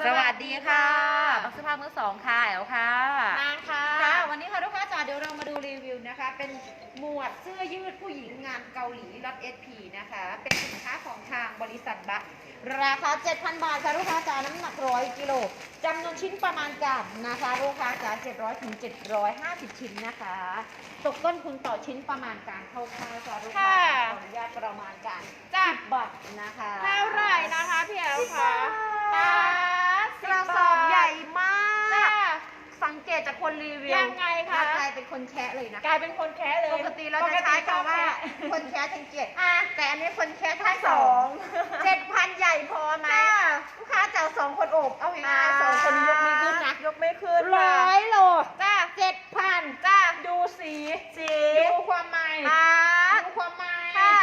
สวัสดีค่ะบักเสื้อผ้ามือสองค่ะแอลค่ะนางค่ะค่ะวันนี้ค่ะลูกค้าจ๋าเดี๋ยวเรามาดูรีวิวนะคะ เป็นหมวดเสื้อยืดผู้หญิงงานเกาหลีรัดเอสพีนะคะ เป็นสินค้าของทางบริษัทบะราคา 7,000 บาทค่ะลูกค้าจ๋าน้ำหนักร้อยกิโลจำนวนชิ้นประมาณการนะคะลูกค้าจ๋า700ถึง750 ชิ้นนะคะ ตกต้นทุนต่อชิ้นประมาณการคร่าวๆค่ะลูกค้าค่ะขออนุญาตประมาณการจ้ะ10บาทนะคะเท่าไหร่นะคะพี่แอลสิบคะบาท กระสอบใหญ่มากจ้าสังเกตจากคนรีวิวยังไงคะว่ากลายเป็นคนแคะเลยนะ กลายเป็นคนแคะเลย ปกติเราจะใช้คำว่า คนแคะทั้งเจ็ดอะแต่อันนี้คนแคะทั้ทั้งงสสอองงเจ็ดพันใหญ่พอไหมจ้าลูกค้าจะเอาสองคนโอบ เอาง่ายๆสองคนยกมือขึ้นนะ ยกไม่ขึ้นร้อยโลจ้าเจ็ดพันจ้าดูสีสี ดูความใหม่อ่าดูความใหม่ค่ะ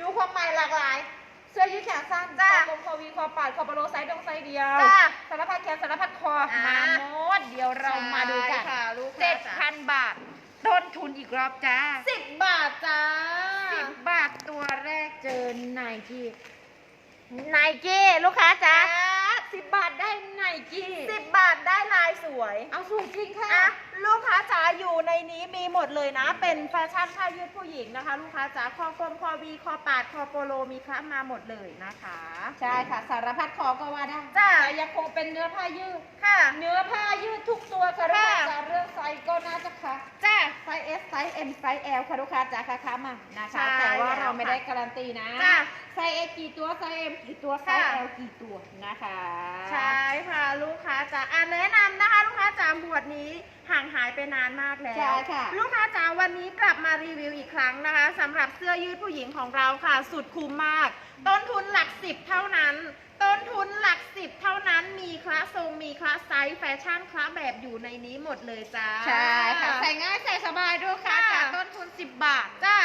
ดูความใหม่หลากหลายเสื้อยืดแขนสั้นจ้าคอกลมคอวีคอปาดคอปโลไซส์ดงไซส์เดียวจ้าสารพัดแขนสารพัดคออ่าม มาหมดเดี๋ยวเรามาดูกันใช่ค่ะลูกค้าเจ็ดพันบาท ต้นทุนอีกรอบจ้าสิบบาทจ้าสิบบาทตัวแรกเจอไนกี้ไนกี้ลูกค้าจ้าสิบบาทได้ไนกี้สิบบาทได้ลายสวย เอาสูตรจริงค่ะ อะ ลูกค้าจ๋าอยู่ในนี้มีหมดเลยนะ เป็นแฟชั่นผ้ายืดผู้หญิงนะคะ ลูกค้าจ๋าคอกลมคอวีคอปาดคอโปโลมีคละมาหมดเลยนะคะ ใช่ค่ะ สารพัดคอก็ว่าได้จ้าแต่ยังคงเป็นเนื้อผ้ายืด ค่ะ เนื้อผ้ายืดทุกตัวค่ะลูกค่ะค้าจ๋าเรื่องไซส์ก็น่าจะค่ะ จ้าไซส์ S ไซส์ M ไซส์ L ค่ะลูกค้าจ๋าค่ะค้ามานะใช่คะ แต่ว่าแล้วเราไม่ค่ะได้การันตีนะ จ้ะไซส์ S กี่ตัวไซส์ M กี่ตัวไซส์ ค่ะ L กี่ตัวนะคะ ใช่ค่ะลูกค้าจ๋าอะแนะนำนะคะ ลูกค้าจ๋าบวดนี้ห่างหายไปนานมากแล้วใช่ค่ะลูกค้าจ๋าวันนี้กลับมารีวิวอีกครั้งนะคะสำหรับเสื้อยืดผู้หญิงของเราค่ะ สุดคุ้มมาก ต้นทุนหลักสิบเท่านั้น ต้นทุนหลักสิบเท่านั้นมีคลาสทรงมีคลาสไซส์แฟชั่นคลาสแบบอยู่ในนี้หมดเลยจ้าใช่ค่ะใส่ง่ายใส่สบายด้วยค่ะค่ะจากต้นทุน 10 บาทจ้า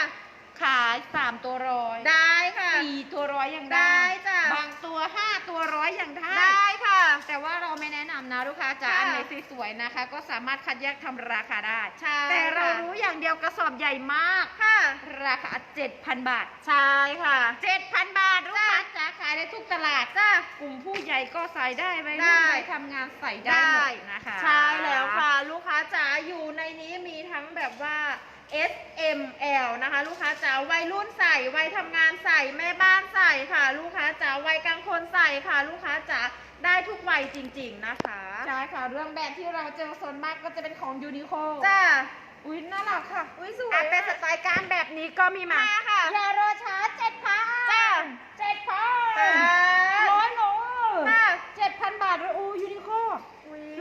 ขาย 3 ตัวร้อยได้ค่ะสี่ตัวร้อยยังได้ได้จ้ะบางตัว5 ตัวร้อยยังได้ ได้ค่ะ แต่ว่าเราไม่แนะนำนะลูกค้าจ๋าค่ะอันไหนสวยๆนะคะ ก็สามารถคัดแยกทำราคาได้ ใช่แต่เราค่ะ รู้อย่างเดียวกระสอบใหญ่มาก ค่ะ ราคา 7,000 บาท ใช่ค่ะ 7,000 บาทลูกค้าจ๋าขายได้ทุกตลาด จ้า กลุ่มผู้ใหญ่ก็ใส่ได้ไว้ได้รุ่นไปทำงานใส่ได้หมดนะคะ ใช่แล้วค่ะ ลูกค้าจ๋าอยู่ในนี้มีทั้งแบบว่า S M L นะคะ ลูกค้าจ๋าวัยรุ่นใส่วัยทำงานใส่แม่บ้านใส่ค่ะ ลูกค้าจ๋าวัยกลางคนใส่ค่ะ ลูกค้าจ๋าได้ทุกวัยจริง ๆนะคะ ใช่ค่ะ เรื่องแบรนด์ที่เราเจอส่วนมากก็จะเป็นของยูนิโคจ้าอุ้ยน่ารักค่ะ อุ้ยสวยอะเป็นสไตล์การแบบนี้ก็มีมามาค่ะ อย่ารอช้าเจ็ดพันจ้าเจ็ดพันจ้าร้อยโลค่ะเจ็ดพันบาทเลยอูยูนิโคอุ๊ย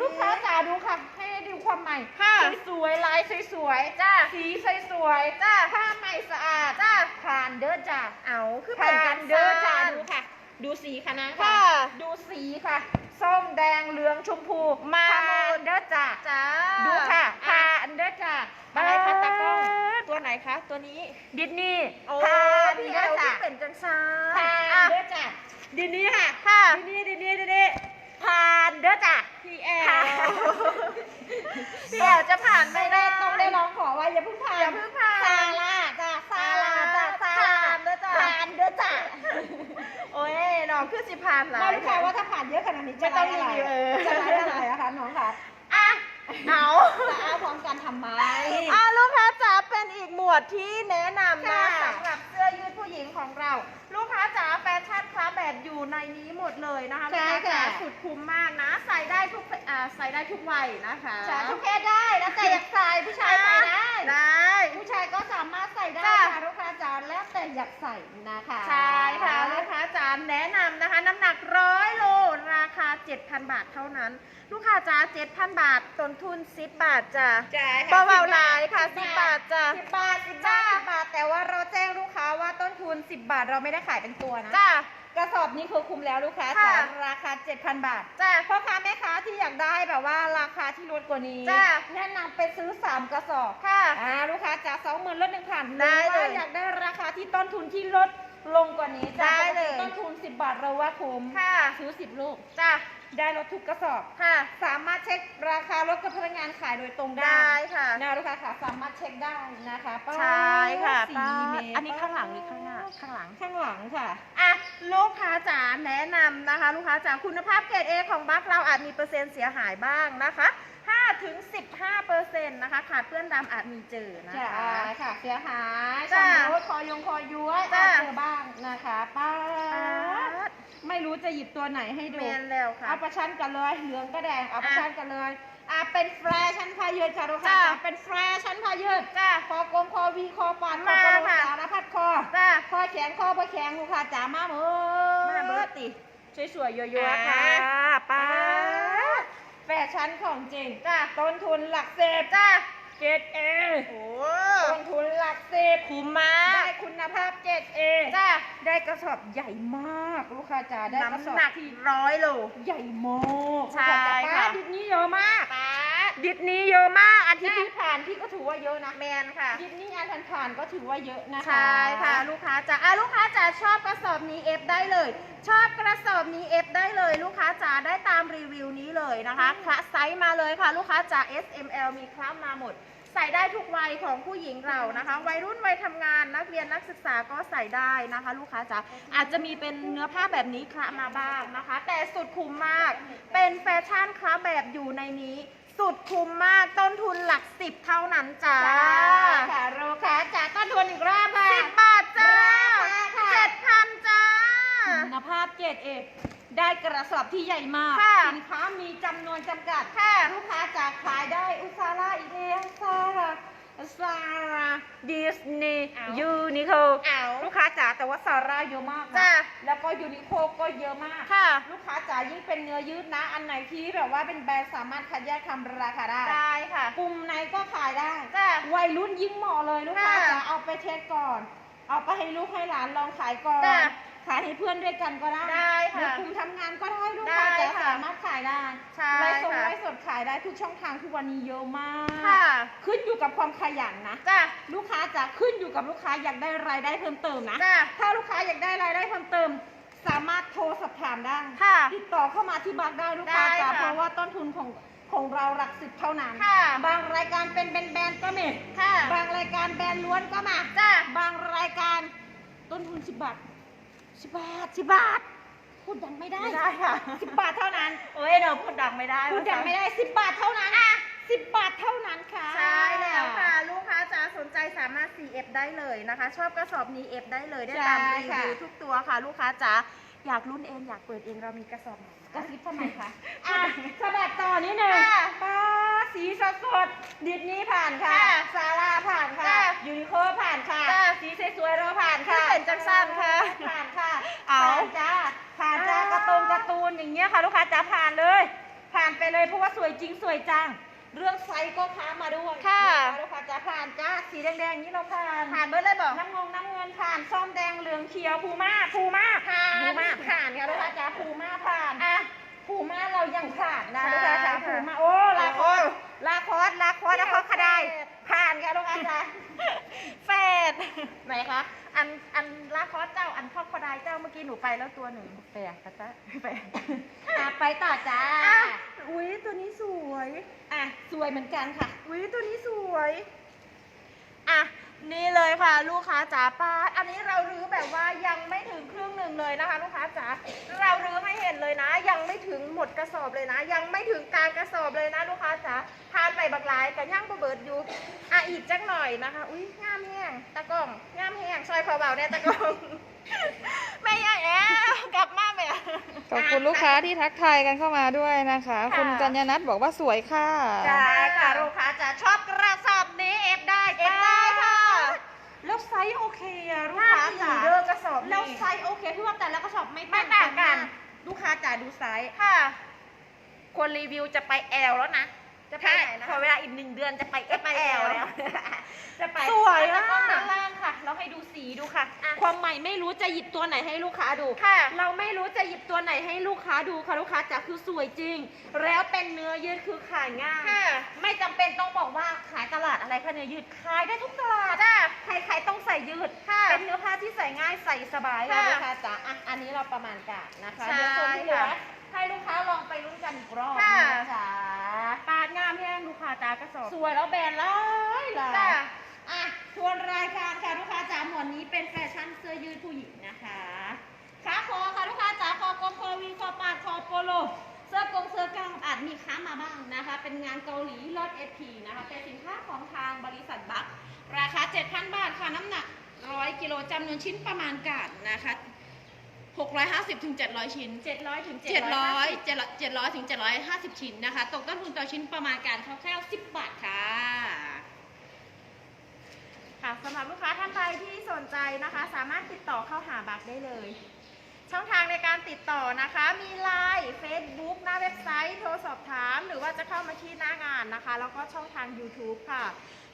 ลูกค้าจ๋าดูค่ะ ให้ดูความใหม่ค่ะสวยๆลายสวยๆจ้าสีสวยๆจ้าผ้าใหม่สะอาดจ้าผ่านเด้อจ้าเอาคือเหมือนผ่ากันนเด้อจ้าซ่นดูค่ะ ดูสีคะนะค่ะดูสีค่ะ ส้มแดงเหลืองชมพูมาผ่านเด้อจ้าจ้าดูค่ะอ่ผ่านเด้อจ้าอะไรคะตากล้องตัตัววไหนคะ ตัวนี้ดิสนีย์โอ้ผ่านพี่เด้เออลจ้าที่เป็นจังซาผ่านอะเด้อจ้าดิสนีย์ค่ะ ค่ะ ดิสนีย์ดิสนีย์ดิสนีย์ผ่านเด้อจ้า พี่แอค่ะลพี่แอลจะผ่านไม่ไม่ได้ได้ต้องได้ร้องขอว่าอย่าเพิ่งผ่านอย่าเพิ่งผ่านซาร่าจ้าซาร่าจ้าซาร่าผ่านเด้อจ้ะผ่านเด้อจ้าโอ้ยน้องคือสิผ่านหลาไม่ยรู้ค่ะว่าถ้าผ่านเยอะขนาดนี้ไม่จะต้องไลฟ์อะไรรีวิวเออจะไลฟ์อะไรอะคะน้องคะอะเอาจะเอาพร้อมกันทำไมอะลูกค้าจ๋า เป็นอีกหมวดที่แนะนำนะค่ะสำหรับเสื้อยืดผู้หญิงของเรา ลูกค้าจ๋าแฟชั่นคลาสแบบอยู่ในนี้หมดเลยนะคะลูกใช่ค้าจ๋าค่ะสุดคุ้มมากนะ ใส่ได้ทุกอ่าใส่ได้ทุกวัยนะคะใช่ทุกเพศได้แล้วแต่อยากใส่ผู้ชายใส่ได้ได้ผู้ชายก็สามารถใส่ได้จ้ะค่ะลูกค้าจ๋าแล้วแต่อยากใส่นะคะใช่ค่ะลูกค้าจ๋าแนะนำนะคะ น้ำหนักร้อยโลราคา 7,000 บาทเท่านั้น ลูกค้าจ๋า7,000 บาทต้นทุน 10 บาทจ้ะใช่เบาๆหลายค่ะ เราแจ้งลูกค้าว่าต้นทุน 10 บาทเราไม่ได้ขายเป็นตัวนะ จ้ะ กระสอบนี้คือคุ้มแล้วลูกค้าค่ะจ๋าราคา 7,000 บาท จ้ะ พ่อค้าแม่ค้าที่อยากได้แบบว่าราคาที่ลดกว่านี้ จ้ะ แนะนำไปซื้อ 3 กระสอบ ค่ะ อ่าลูกค้าจ๋าสองหมื่นลดหนึ่งพันได้เลยว่าอยากได้ราคาที่ต้นทุนที่ลดลงกว่า บาทเราว่าคุ้มค่ะซื้อ10ลูกจ้ะได้รถทุกกระสอบค่ะ สามารถเช็คราคารถกับพนักงานขายโดยตรงได้ได้ค่ะนะลูกค้าค่ะสามารถเช็คได้นะคะป้าใช่ค่ะสีป้าเมตรอันนี้ข้างหลังหรือข้างหน้าข้างหลังข้างหลังค่ะอะลูกค้าจ๋าแนะนำนะคะ ลูกค้าจ๋าคุณภาพเกรด A ของบัคเราอาจมีเปอร์เซ็นต์เสียหายบ้างนะคะ5 ถึง 15เปอร์เซ็นต์นะคะ ขาดเปื้อนดำอาจมีเจอนะจ้าคะค่ะเสียหายจ้า ชำรุดคอยงคอย้วยจ้าอาจเจอบ้างนะคะป้าอ่าไม่รู้จะหยิบตัวไหนให้ดู เมนแล้วค่ะ เอาประชันกันเลย เหลืองก็แดง เอาประอะชันกันเลยอะเป็นแฟชั่นพายืดจ้าลูกค้าจ้าจ๋าเป็นแฟชั่นพายืดจ้า คอกลมคอวีคอปานคอมาโปโลค่ะ สารพัดคอ จ้า คอแขนคอประแขงลูกค้าจ๋ามาเบิดมาเบิดติ สวยๆเยอะๆค่ะ ป้าแฟ ชั่นของจริงจ้าต้นทุนหลักเศษจ้าเจ็ดเอโอ้ต้นทุนหลักเศษคุ้มมากได้คุณภาพเจ็ดเอจ้าได้กระสอบใหญ่มากลูกค้าจ๋าได้กระสอบน้ำหนักร้อยโลใหญ่มากใช่ลูกาจ๋าค่ะป้าดิดนี้เยอะมากป้า ดิดนี้เยอะมากอาทิตย์จ้ะที่ผ่านพี่ก็ถือว่าเยอะนะแมนค่ะดิดนี้อันผ่านๆก็ถือว่าเยอะนะคะใช่ค่ะลูกค้าจ๋าอะลูกค้าจ๋าชอบกระสอบนี้เอฟได้เลย ชอบกระสอบนี้เอฟได้เลย ลูกค้าจ๋าได้ตามรีวิวนี้เลยนะคะคละไซส์มาเลยค่ะ ลูกค้าจ๋า S M L มีคล้ำมาหมดใส่ได้ทุกวัยของผู้หญิงเรานะคะ วัยรุ่นวัยทำงานนักเรียนนักศึกษาก็ใส่ได้นะคะ ลูกค้าจ๋าอาจจะมีเป็นเนื้อผ้าแบบนี้คละมาบ้างนะคะ แต่สุดคุ้มมากเป็นแฟชั่นคละแบบอยู่ในนี้ สุดคุ้มมากต้นทุนหลักสิบเท่านั้นจ้าจ้าค่ะลูกค้าจ๋าต้นทุนอีกรอบค่ะสิบบาทจ้าราคาค่ะเจ็ดพันจ้าคุณภาพเจ็ดเอได้กระสอบที่ใหญ่มากค่ะสินค้ามีจำนวนจำกัดค่ะลูกค้าจะขายได้อุซาร่าอีกแล้วซาร่า ซาร่าดิสนีย์เอายูนิโคเอา ลูกค้าจ๋าแต่ว่าซาร่าเยอะมากนะจ้ะ แล้วก็ยูนิโคก็เยอะมาก ค่ะ ลูกค้าจ๋ายิ่งเป็นเนื้อยืดนะ อันไหนที่แบบว่าเป็นแบรนด์สามารถคัดแยกทำราคาได้ ได้ค่ะ กลุ่มไหนก็ขายได้ จ้ะ วัยรุ่นยิ่งเหมาะเลยลูกค้าค่ะจ๋าเอาไปเทสก่อน เอาไปให้ลูกให้หลานลองขายก่อน จ้ะขายให้เพื่อนด้วยกันก็ได้ได้ค่ะหรือกลุ่มทำงานก็ได้ลูกค้าได้จ๋าค่ะสามารถขายได้ใช่ไลฟ์สดค่ะไลฟ์สดขายได้ทุกช่องทางทุกวันนี้เยอะมากค่ะ ขึ้นอยู่กับความขยันนะ จ้าลูกค้าจะขึ้นอยู่กับลูกค้าอยากได้รายได้เพิ่มเติมนะ จ้ะถ้าลูกค้าอยากได้รายได้เพิ่มเติม สามารถโทรสอบถามได้ ค่ะ ติดต่อเข้ามาที่บักได้ลูกค้าได้จ๋าค่ะเพราะว่าต้นทุนของของเราหลักสิบเท่านั้น ค่ะ บางรายการเป็นแบรนด์ๆก็มีค่ะบางรายการแบรนด์ล้วนก็มา จ้าบางรายการต้นทุนสิบบาท สิบบาทสิบบาท พูดดังไม่ได้ไม่ได้ค่ะ สิบบาทเท่านั้นเอ้ยเราพูดดังไม่ได้พูดดังไม่ได้สิบบาทเท่านั้นอะสิบบาทเท่านั้นค่ะ ใช่แล้วค่ะ ลูกค้าจ๋าสนใจสามารถ CF ได้เลยนะคะ ชอบกระสอบนี้ F ได้เลยได้ตามใช่รีค่ะวิวทุกตัวค่ะ ลูกค้าจ๋า อยากรุ่นเองอยากเปิดเองเรามีกระสอบไหนกระซิบทำไมคะอะสะบัดต่อนิดหนึ่งค่ะป้าสีสดสดๆดิดนี้ผ่านค่ะค่ะ ซาร่าผ่านค่ะจ้ะยูนิโคผ่านค่ะจ้ะสีสวยๆเราผ่านค่ะที่เป็นจังสั้นค่ะ ผ่านค่ะ เอาผ่นจ้า ผ่านจ้าอ่าการ์ตูนการ์ตูนอย่างเงี้ยค่ะ ลูกค้าจ๋าผ่านเลย ผ่านไปเลยเพราะว่าสวยจริงสวยจัง เรื่องไซส์ก็ค้ามาด้วยค่ะ ลูกค้าจ๋าผ่านจ้าสีแดงๆนี้เราผ่านผ่านเบิร์ดเลยบอกน้ำงงน้ำเงินผ่านส้มแดงเหลืองเขียวภูมาภูมาผ่านภูมาผ่านค่ะลูกค้าจ๋าภูมาผ่านอะภูมาเรายังผ่านนะใช่ลูกค้าจ๋าค่ะภูมาโอ้ลาคอสลาคอสลาคอสเที่แล้ยววเขาขดายเฟสผ่านค่ะลูกค้าจ๋าแฟด ไหนคะ อันอันลาคอสเจ้า อันข้อคดายเจ้าเมื่อกี้หนูไปแล้วตัวหนึ่งแปลกกะจ๊ะแปลกอะไปต่อจ้า อะอุ้ยตัวนี้สวย อะ สวยเหมือนกันค่ะ อุ้ยตัวนี้สวย อะ นี่เลยค่ะ ลูกค้าจ๋าป้าดอันนี้เรารื้อแบบว่ายังไม่ถึงครึ่งหนึ่งเลยนะคะ ลูกค้าจ๋าเรารื้อให้เห็นเลยนะ ยังไม่ถึงหมดกระสอบเลยนะ ยังไม่ถึงกลางกระสอบเลยนะ ลูกค้าจ๋าทานไปบักหลายกับย่างบะเบิดอยู่อะอีกจักหน่อยนะคะ อุ้ยงามแห้งตะกล้องงามแห้งซอยพอเบาเนี่ยตะกล้องแม่ยายแอ๋กลับมาแม่ขอบคุณลูกค้าที่ทักทายกันเข้ามาด้วยนะคะค่ะคุณกัญญนัทบอกว่าสวยค่ะใช่ค่ะลูกค้าจ๋าชอบกระ ไซส์โอเคอะลูกห้าค้าสี่จ๋าเด้อกระสอบแล้วนี่ไซส์โอเคพี่ว่าแต่ละกระสอบไม่ไม่ต่างกันมลูกค้าจ๋าดูไซส์ค่ะ คนรีวิวจะไปแอลแล้วนะจะไปไหนนะพอเวลาอีกหนึ่งเดือนจะไปจะไป XL L แล้ว จะไปสวยอะแล้วก็ด้านล่าง ค่ะ เราให้ดูสีดูค่ะ อะความใหม่ไม่รู้จะหยิบตัวไหนให้ลูกค้าดูค่ะเราไม่รู้จะหยิบตัวไหนให้ลูกค้าดูค่ะลูกค้าจ๋าคือสวยจริง แล้วเป็นเนื้อยืดคือขายง่ายค่ะ ไม่จำเป็นต้องบอกว่าขายตลาดอะไรคะเนื้อยืดขายได้ทุกตลาดจ้า ใครๆต้องใส่ยืด ค่ะเป็นเนื้อผ้าที่ใส่ง่ายใส่สบายค่ะลูกค้าจ๋าอะอันนี้เราประมาณการนะคะใช่เดี๋ยวส่วนที่เหลือค่ะให้ลูกค้าลองไปกันอีกรอบค่ะ นะจ๊ะปาดงามแห้งลูกค้าจ๋ากระสอบสวยแล้วแบรนด์หลายหลาย จ้ะอะ ทวนรายการค่ะลูกค้าจ๋าหมวดนี้เป็นแฟชั่นเสื้อยืดผู้หญิงนะคะขาคอค่ะลูกค้าจ๋าคอกลมคอวีคอปาดคอโปโลเสื้อกงเสื้อกางอาจมีค้ามาบ้างนะคะ เป็นงานเกาหลีลดเอพีนะคะเป็นสินค้าของทางบริษัทบัคราคา 7,000 บาทค่ะน้ำหนัก 100 กิโลจำนวนชิ้นประมาณการนะคะ650ถึง700 ชิ้น 700ถึง700 700ถึง750 ชิ้นนะคะ ตกต้นทุนต่อชิ้นประมาณการคร่าวๆ 10 บาทค่ะ ค่ะสำหรับลูกค้าท่านใดที่สนใจนะคะ สามารถติดต่อเข้าหาบักได้เลย ช่องทางในการติดต่อนะคะ มี l ล n e Facebook หน้าเว็บไซต์ โทรสอบถาม หรือว่าจะเข้ามาที่หน้างานนะคะ แล้วก็ช่องทาง YouTube ค่ะ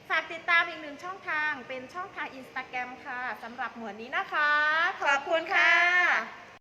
ฝากติดตามอีกหนึ่งช่องทางเป็นช่องทาง Instagram ค่ะสำหรับหมวดนี้นะคะ ขอบคุณค่ะ